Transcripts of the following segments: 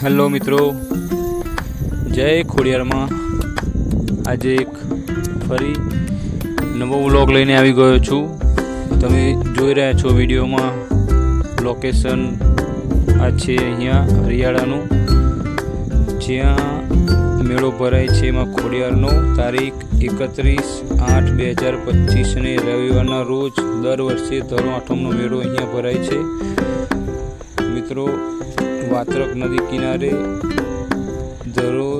Hello મિત્રો. જય ખોડિયારમાં. આજે એક ફરી નવો વ્લોગ લઈને આવી ગયો છું. તમે જોઈ રહ્યા છો વિડીયોમાં લોકેશન આ છે અહીંયા હરિયાળાનું જ્યાં મેળો ભરાય છે એમાં ખોડિયારનો. તારીખ એકત્રીસ આઠ બે હજાર પચીસને રવિવારના રોજ દર વર્ષે ધરો આઠમનો મેળો અહીંયા ભરાય છે. મિત્રો વાત્રક નદી કિનારે ધરો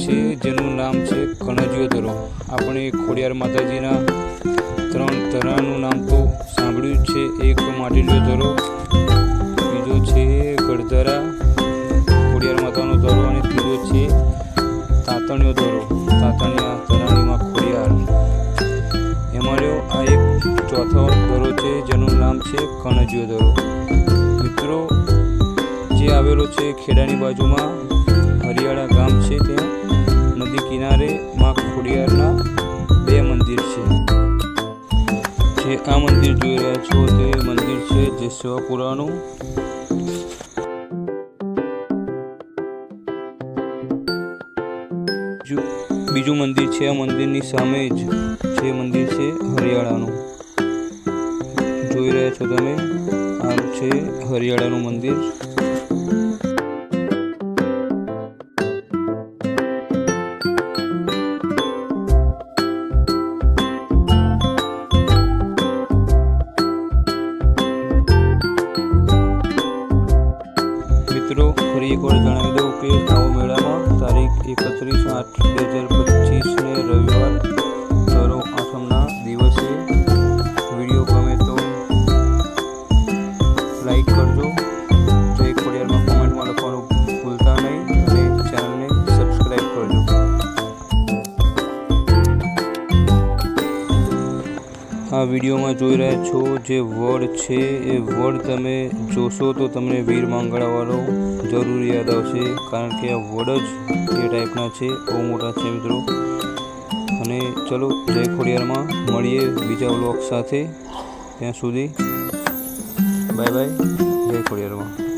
છે, જેનું નામ છે કણજીયો ધરો. આપણે ખોડિયાર માતાજીના ત્રણ ધરાનું નામ તો સાંભળ્યું છે. એક માટીલીઓ ધરો, બીજો છે ગઢધરા. ખોડિયાર માતાનો ધરો અને ત્રીજો છે તાતણીયો ધરો. તાતણિયા ધરાણીમાં ખોડિયાર. એમાં આ એક ચોથો ધરો છે, જેનું નામ છે કણજીયો ધરો. આવેલો છે ખેડાની બાજુમાં. હરિયાળા ગામ છે ત્યાં. નદી કિનારે માં ખોડિયારના બે મંદિર છે. જે આ મંદિર જોઈ રહ્યા છો તે મંદિર છે જે શિવાપુરાનું બીજું મંદિર છે આ મંદિરની સામે જ. જે મંદિર છે હરિયાળાનું. જોઈ રહ્યા છો તમે? આ છે હરિયાળાનું મંદિર. ફરી એકવાર જણાવી દઉં કે આવો મેળામાં તારીખ એકત્રીસ આઠ બે હજાર પચીસને રવિવાર સરો આઠમના દિવસે. વીડિયો ગમે તો લાઈક કરજો. જય ખોડિયારમાં કોમેન્ટમાં લખવાનું આ વિડીયોમાં જોઈ રહ્યા છો જે વડ છે, એ વડ તમે જોશો તો તમને વીર માંગડાવાળો જરૂર યાદ આવશે, કારણ કે આ વડ જ એ ટાઈપના છે. બહુ મોટા છે મિત્રો. અને ચલો જય ખોડિયારમાં મળીએ બીજા વ્લોગ સાથે. ત્યાં સુધી, બાય બાય, જય ખોડિયારમાં.